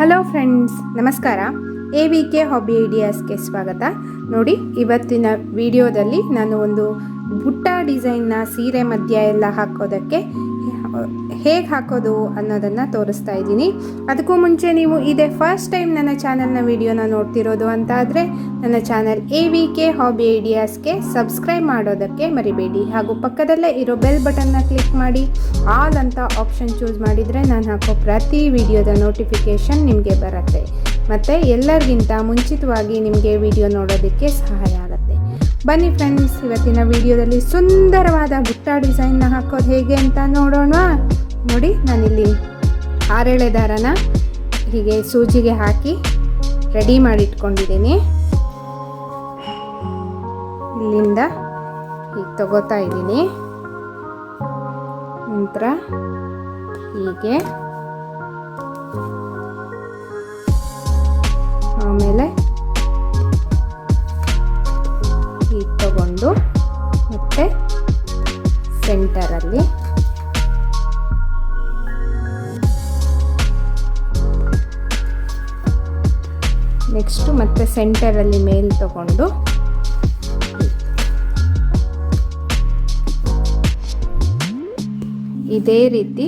Hello friends, ನಮಸ್ಕಾರ. A V K hobby ಐಡಿಯಾಸ್ಗೆ ಸ್ವಾಗತ. ನೋಡಿ, ಇವತ್ತಿನ ವಿಡಿಯೋದಲ್ಲಿ ನಾನು ಒಂದು ಬುಟ್ಟ ಡಿಸೈನ್ನ ಸೀರೆ ಮಧ್ಯ ಎಲ್ಲ ಹಾಕೋದಕ್ಕೆ ಹೇಗೆ ಹಾಕೋದು ಅನ್ನೋದನ್ನು ತೋರಿಸ್ತಾ ಇದ್ದೀನಿ. ಅದಕ್ಕೂ ಮುಂಚೆ ನೀವು ಇದೇ ಫಸ್ಟ್ ಟೈಮ್ ನನ್ನ ಚಾನಲ್ನ ವಿಡಿಯೋನ ನೋಡ್ತಿರೋದು ಅಂತ ಆದರೆ ನನ್ನ channel A V K hobby ಐಡಿಯಾಸ್ಗೆ subscribe ಮಾಡೋದಕ್ಕೆ ಮರಿಬೇಡಿ. ಹಾಗೂ ಪಕ್ಕದಲ್ಲೇ ಇರೋ ಬೆಲ್ ಬಟನ್ನ ಕ್ಲಿಕ್ ಮಾಡಿ. ಆಲ್ ಅಂತ ಆಪ್ಷನ್ ಚೂಸ್ ಮಾಡಿದರೆ ನಾನು ಹಾಕೋ ಪ್ರತಿ ವಿಡಿಯೋದ ನೋಟಿಫಿಕೇಷನ್ ನಿಮಗೆ ಬರುತ್ತೆ. ಮತ್ತು ಎಲ್ಲರಿಗಿಂತ ಮುಂಚಿತವಾಗಿ ನಿಮಗೆ ವಿಡಿಯೋ ನೋಡೋದಕ್ಕೆ ಸಹಾಯ ಆಗುತ್ತೆ. ಬನ್ನಿ ಫ್ರೆಂಡ್ಸ್ ಇವತ್ತಿನ ವಿಡಿಯೋದಲ್ಲಿ ಸುಂದರವಾದ ಬುಟ್ಟ ಡಿಸೈನ್ನ ಹಾಕೋದು ಹೇಗೆ ಅಂತ ನೋಡೋಣ. ನೋಡಿ, ನಾನಿಲ್ಲಿ ಆರೇಳೆ ದಾರನ ಹೀಗೆ ಸೂಜಿಗೆ ಹಾಕಿ ರೆಡಿ ಮಾಡಿ ಇಟ್ಕೊಂಡಿದ್ದೀನಿ ಇಲ್ಲಿಂದ ಹೀಗೆ ತಗೋತಾ ಇದ್ದೀನಿ. ನಂತರ ಹೀಗೆ ಆಮೇಲೆ ಹೀಗೆ ತಗೊಂಡು ಸೆಂಟರಲ್ಲಿ ಮೇಲ್ ತಗೊಂಡು. ಇದೇ ರೀತಿ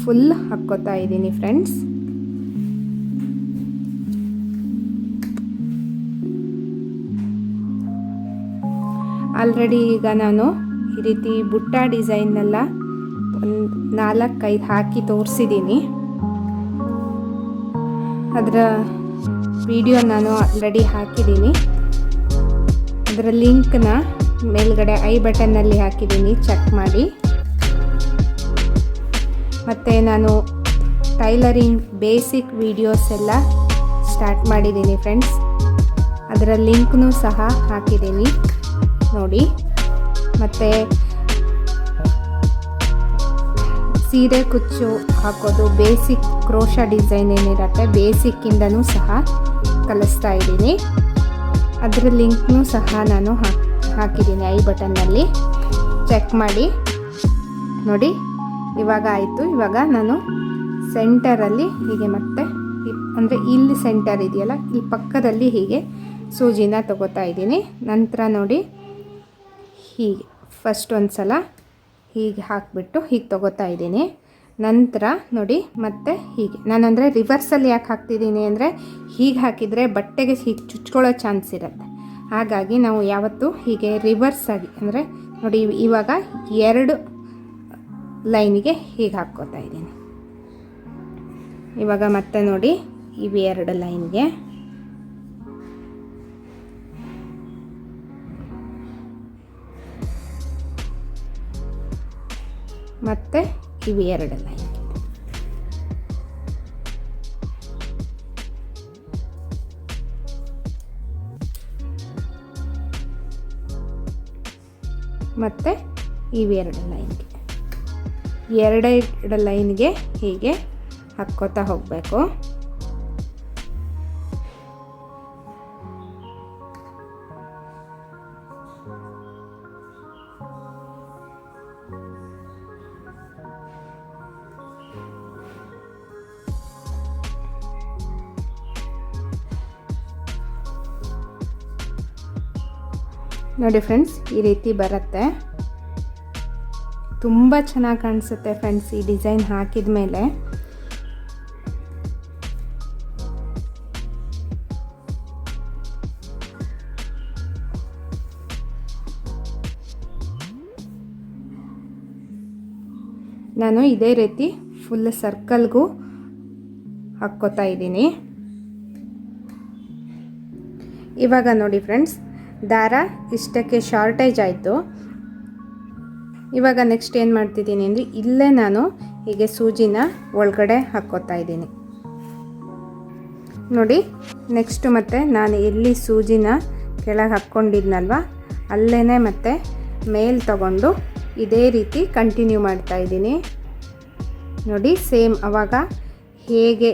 ಫುಲ್ ಹಾಕ್ಕೋತಾ ಇದ್ದೀನಿ ಫ್ರೆಂಡ್ಸ್ ಆಲ್ರೆಡಿ ಈಗ ನಾನು ಈ ರೀತಿ ಬುಟ್ಟ ಡಿಸೈನ್ನೆಲ್ಲ ಒಂದು ನಾಲ್ಕೈದು ಹಾಕಿ ತೋರಿಸಿದ್ದೀನಿ. ಅದರ ವಿಡಿಯೋ ನಾನು ಆಲ್ರೆಡಿ ಹಾಕಿದ್ದೀನಿ. ಅದರ ಲಿಂಕ್ನ ಮೇಲ್ಗಡೆ ಐ ಬಟನ್ನಲ್ಲಿ ಹಾಕಿದ್ದೀನಿ. ಚೆಕ್ ಮಾಡಿ. ಮತ್ತು ನಾನು ಟೈಲರಿಂಗ್ ಬೇಸಿಕ್ ವಿಡಿಯೋಸ್ ಎಲ್ಲ ಸ್ಟಾರ್ಟ್ ಮಾಡಿದ್ದೀನಿ ಫ್ರೆಂಡ್ಸ್ ಅದರ ಲಿಂಕ್ನೂ ಸಹ ಹಾಕಿದ್ದೀನಿ. ನೋಡಿ. ಮತ್ತು ಸೀರೆ, ಕುಚ್ಚು ಹಾಕೋದು ಬೇಸಿಕ್ ಕ್ರೋಶ ಡಿಸೈನ್ ಏನಿರುತ್ತೆ ಬೇಸಿಕ್ಕಿಂದನೂ ಸಹ ಕಲಿಸ್ತಾ ಇದ್ದೀನಿ. ಅದರ ಲಿಂಕ್ನೂ ಸಹ ನಾನು ಹಾಕಿ ಹಾಕಿದ್ದೀನಿ ಐ ಬಟನ್ನಲ್ಲಿ. ಚೆಕ್ ಮಾಡಿ. ನೋಡಿ, ಇವಾಗ ಆಯಿತು. ಇವಾಗ ನಾನು ಸೆಂಟರಲ್ಲಿ ಹೀಗೆ ಮತ್ತೆ ಅಂದರೆ ಇಲ್ಲಿ ಸೆಂಟರ್ ಇದೆಯಲ್ಲ, ಇಲ್ಲಿ ಪಕ್ಕದಲ್ಲಿ ಹೀಗೆ ಸೂಜಿನ ತಗೋತಾ ಇದ್ದೀನಿ. ನಂತರ ನೋಡಿ, ಹೀಗೆ ಫಸ್ಟ್ ಒಂದು ಸಲ ಹೀಗೆ ಹಾಕಿಬಿಟ್ಟು ಹೀಗೆ ತೊಗೋತಾ ಇದ್ದೀನಿ. ನಂತರ ನೋಡಿ, ಮತ್ತೆ ಹೀಗೆ. ನಾನಂದರೆ ರಿವರ್ಸಲ್ಲಿ ಯಾಕೆ ಹಾಕ್ತಿದ್ದೀನಿ ಅಂದರೆ, ಹೀಗೆ ಹಾಕಿದರೆ ಬಟ್ಟೆಗೆ ಹೀಗೆ ಚುಚ್ಕೊಳ್ಳೋ ಚಾನ್ಸ್ ಇರುತ್ತೆ. ಹಾಗಾಗಿ ನಾವು ಯಾವತ್ತೂ ಹೀಗೆ ರಿವರ್ಸ್ ಆಗಿ ಅಂದರೆ ನೋಡಿ ಇವಾಗ ಎರಡು ಲೈನಿಗೆ ಹೀಗೆ ಹಾಕ್ಕೋತಾ ಇದ್ದೀನಿ. ಇವಾಗ ಮತ್ತೆ ನೋಡಿ ಇವೆರಡು ಲೈನ್ಗೆ ಮತ್ತು ಇವು ಎರಡು ಲೈನ್ ಮತ್ತು ಇವೆರಡು ಲೈನ್ಗೆ ಎರಡೆರಡು ಲೈನ್ಗೆ ಹೀಗೆ ಹಾಕ್ಕೋತಾ ಹೋಗಬೇಕು. ನೋಡಿ ಫ್ರೆಂಡ್ಸ್ ಈ ರೀತಿ ಬರುತ್ತೆ. ತುಂಬ ಚೆನ್ನಾಗಿ ಕಾಣಿಸುತ್ತೆ ಫ್ರೆಂಡ್ಸ್ ಈ ಡಿಸೈನ್ ಹಾಕಿದ ಮೇಲೆ. ನಾನು ಇದೇ ರೀತಿ ಫುಲ್ ಸರ್ಕಲ್ಗೂ ಹಾಕ್ಕೋತಾ ಇದ್ದೀನಿ. ಇವಾಗ ನೋಡಿ ಫ್ರೆಂಡ್ಸ್ ದಾರ, ಇಷ್ಟಕ್ಕೆ ಶಾರ್ಟೇಜ್ ಆಯಿತು. ಇವಾಗ ನೆಕ್ಸ್ಟ್ ಏನು ಮಾಡ್ತಿದ್ದೀನಿ ಅಂದರೆ ಇಲ್ಲೇ ನಾನು ಹೀಗೆ ಸೂಜಿನ ಒಳಗಡೆ ಹಾಕ್ಕೋತಾ ಇದ್ದೀನಿ. ನೋಡಿ ನೆಕ್ಸ್ಟ್ ಮತ್ತೆ ನಾನು ಎಲ್ಲಿ ಸೂಜಿನ ಕೆಳಗೆ ಹಾಕ್ಕೊಂಡಿದ್ನಲ್ವ ಅಲ್ಲೇ ಮತ್ತೆ ಮೇಲ್ ತಗೊಂಡು ಇದೇ ರೀತಿ ಕಂಟಿನ್ಯೂ ಮಾಡ್ತಾ ಇದ್ದೀನಿ. ನೋಡಿ ಸೇಮ್ ಅವಾಗ ಹೇಗೆ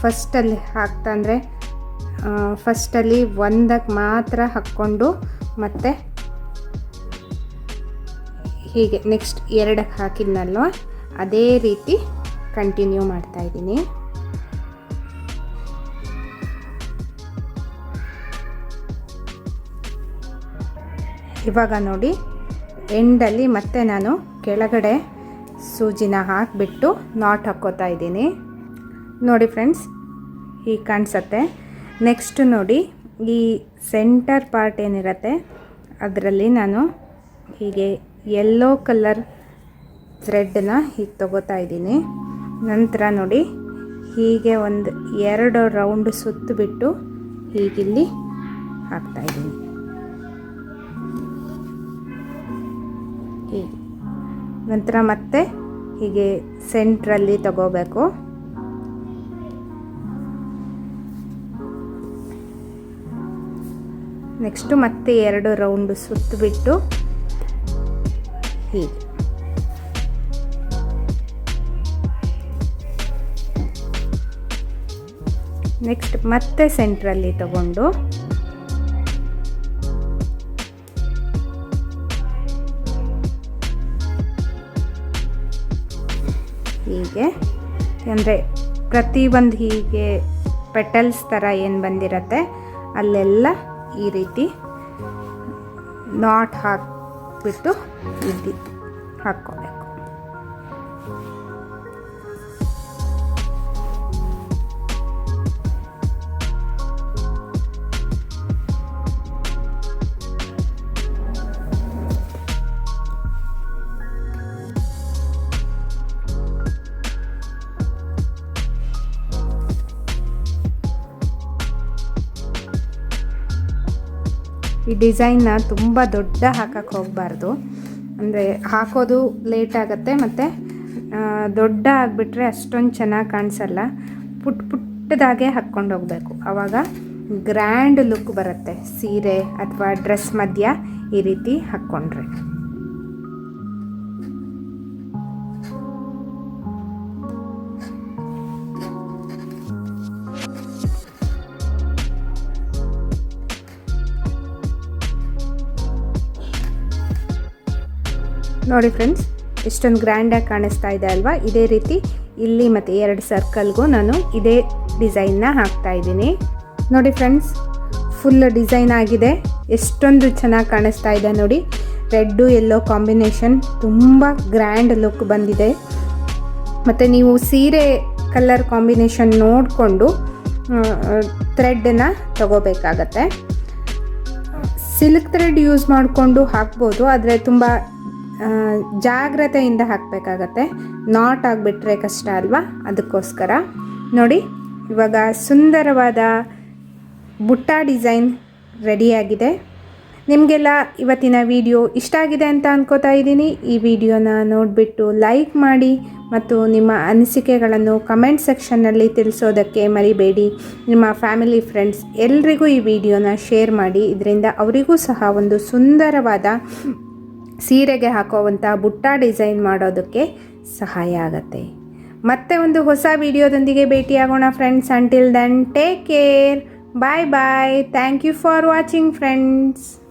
ಫಸ್ಟಲ್ಲಿ ಹಾಕ್ತಾ ಅಂದರೆ ಫಸ್ಟಲ್ಲಿ ಒಂದಕ್ಕೆ ಮಾತ್ರ ಹಾಕ್ಕೊಂಡು ಮತ್ತೆ ಹೀಗೆ ನೆಕ್ಸ್ಟ್ ಎರಡಕ್ಕೆ ಹಾಕಿದ್ನಲ್ವ? ಅದೇ ರೀತಿ ಕಂಟಿನ್ಯೂ ಮಾಡ್ತಾ ಇದ್ದೀನಿ. ಇವಾಗ ನೋಡಿ ಎಂಡಲ್ಲಿ ಮತ್ತೆ ನಾನು ಕೆಳಗಡೆ ಸೂಜಿನ ಹಾಕಿಬಿಟ್ಟು ನಾಟ್ ಹಾಕ್ಕೋತಾ ಇದ್ದೀನಿ. ನೋಡಿ ಫ್ರೆಂಡ್ಸ್ ಹೀಗೆ ಕಾಣಿಸತ್ತೆ. ನೆಕ್ಸ್ಟ್ ನೋಡಿ, ಈ ಸೆಂಟರ್ ಪಾರ್ಟ್ ಏನಿರುತ್ತೆ, ಅದರಲ್ಲಿ ನಾನು ಹೀಗೆ ಯೆಲ್ಲೋ ಕಲರ್ ಥ್ರೆಡ್ನ ಹೀಗೆ ತಗೋತಾ ಇದ್ದೀನಿ. ನಂತರ ನೋಡಿ, ಹೀಗೆ ಒಂದು ಎರಡು ರೌಂಡ್ ಸುತ್ತಬಿಟ್ಟು ಹೀಗಿಲ್ಲಿ ಹಾಕ್ತಾಯಿದ್ದೀನಿ ಹೀಗೆ. ನಂತರ ಮತ್ತೆ ಹೀಗೆ ಸೆಂಟ್ರಲ್ಲಿ ತಗೋಬೇಕು. ನೆಕ್ಸ್ಟು ಮತ್ತೆ ಎರಡು ರೌಂಡ್ ಸುತ್ತಬಿಟ್ಟು ಹೀಗೆ. ನೆಕ್ಸ್ಟ್ ಮತ್ತೆ ಸೆಂಟ್ರಲ್ಲಿ ತಗೊಂಡು ಹೀಗೆ. ಅಂದರೆ ಪ್ರತಿಯೊಂದು ಹೀಗೆ ಪೆಟಲ್ಸ್ ಥರ ಏನು ಬಂದಿರತ್ತೆ, ಅಲ್ಲೆಲ್ಲ ಈ ರೀತಿ ನಾಟ್ ಹಾಕಿಬಿಟ್ಟು ಇಲ್ಲಿ ಹಾಕ್ಕೋಬೇಕು. ಈ ಡಿಸೈನ್ನ ತುಂಬ ದೊಡ್ಡ ಹಾಕೋಕ್ಕೆ ಹೋಗಬಾರ್ದು. ಅಂದರೆ ಹಾಕೋದು ಲೇಟ್ ಆಗುತ್ತೆ ಮತ್ತು ದೊಡ್ಡ ಆಗಿಬಿಟ್ರೆ ಅಷ್ಟೊಂದು ಚೆನ್ನಾಗಿ ಕಾಣಿಸಲ್ಲ. ಪುಟ್ ಪುಟ್ಟದಾಗೆ ಹಾಕ್ಕೊಂಡು ಹೋಗಬೇಕು. ಆವಾಗ ಗ್ರ್ಯಾಂಡ್ ಲುಕ್ ಬರುತ್ತೆ. ಸೀರೆ ಅಥವಾ ಡ್ರೆಸ್ ಮಧ್ಯ ಈ ರೀತಿ ಹಾಕ್ಕೊಂಡ್ರೆ ನೋಡಿ ಫ್ರೆಂಡ್ಸ್ ಎಷ್ಟೊಂದು ಗ್ರ್ಯಾಂಡಾಗಿ ಕಾಣಿಸ್ತಾ ಇದೆ ಅಲ್ವಾ? ಇದೇ ರೀತಿ ಇಲ್ಲಿ ಮತ್ತು ಎರಡು ಸರ್ಕಲ್ಗೂ ನಾನು ಇದೇ ಡಿಸೈನ್ನ ಹಾಕ್ತಾ ಇದ್ದೀನಿ. ನೋಡಿ ಫ್ರೆಂಡ್ಸ್ ಫುಲ್ ಡಿಸೈನ್ ಆಗಿದೆ. ಎಷ್ಟೊಂದು ಚೆನ್ನಾಗಿ ಕಾಣಿಸ್ತಾ ಇದೆ ನೋಡಿ. ರೆಡ್ಡು ಎಲ್ಲೋ ಕಾಂಬಿನೇಷನ್ ತುಂಬ ಗ್ರ್ಯಾಂಡ್ ಲುಕ್ ಬಂದಿದೆ. ಮತ್ತು ನೀವು ಸೀರೆ ಕಲರ್ ಕಾಂಬಿನೇಷನ್ ನೋಡಿಕೊಂಡು ಥ್ರೆಡ್ಡನ್ನು ತಗೋಬೇಕಾಗತ್ತೆ. ಸಿಲ್ಕ್ ಥ್ರೆಡ್ ಯೂಸ್ ಮಾಡಿಕೊಂಡು ಹಾಕ್ಬೋದು, ಆದರೆ ತುಂಬ ಜಾಗ್ರತೆಯಿಂದ ಹಾಕಬೇಕಾಗತ್ತೆ. ನಾಟ್ ಆಗಿಬಿಟ್ರೆ ಕಷ್ಟ ಅಲ್ವಾ? ಅದಕ್ಕೋಸ್ಕರ. ನೋಡಿ, ಇವಾಗ ಸುಂದರವಾದ ಬುಟ್ಟ ಡಿಸೈನ್ ರೆಡಿಯಾಗಿದೆ. ನಿಮಗೆಲ್ಲ ಇವತ್ತಿನ ವಿಡಿಯೋ ಇಷ್ಟ ಆಗಿದೆ ಅಂತ ಅನ್ಕೋತಾ ಇದ್ದೀನಿ. ಈ ವಿಡಿಯೋನ ನೋಡಿಬಿಟ್ಟು ಲೈಕ್ ಮಾಡಿ ಮತ್ತು ನಿಮ್ಮ ಅನಿಸಿಕೆಗಳನ್ನು ಕಮೆಂಟ್ ಸೆಕ್ಷನ್ನಲ್ಲಿ ತಿಳಿಸೋದಕ್ಕೆ ಮರಿಬೇಡಿ. ನಿಮ್ಮ ಫ್ಯಾಮಿಲಿ, ಫ್ರೆಂಡ್ಸ್ ಎಲ್ರಿಗೂ ಈ ವಿಡಿಯೋನ ಶೇರ್ ಮಾಡಿ. ಇದರಿಂದ ಅವರಿಗೂ ಸಹ ಒಂದು ಸುಂದರವಾದ ಸೀರೆಗೆ ಹಾಕೋವಂಥ ಬುಟ್ಟ ಡಿಸೈನ್ ಮಾಡೋದಕ್ಕೆ ಸಹಾಯ ಆಗತ್ತೆ. ಮತ್ತೆ ಒಂದು ಹೊಸ ವಿಡಿಯೋದೊಂದಿಗೆ ಭೇಟಿಯಾಗೋಣ friends until then take care bye bye thank you for watching friends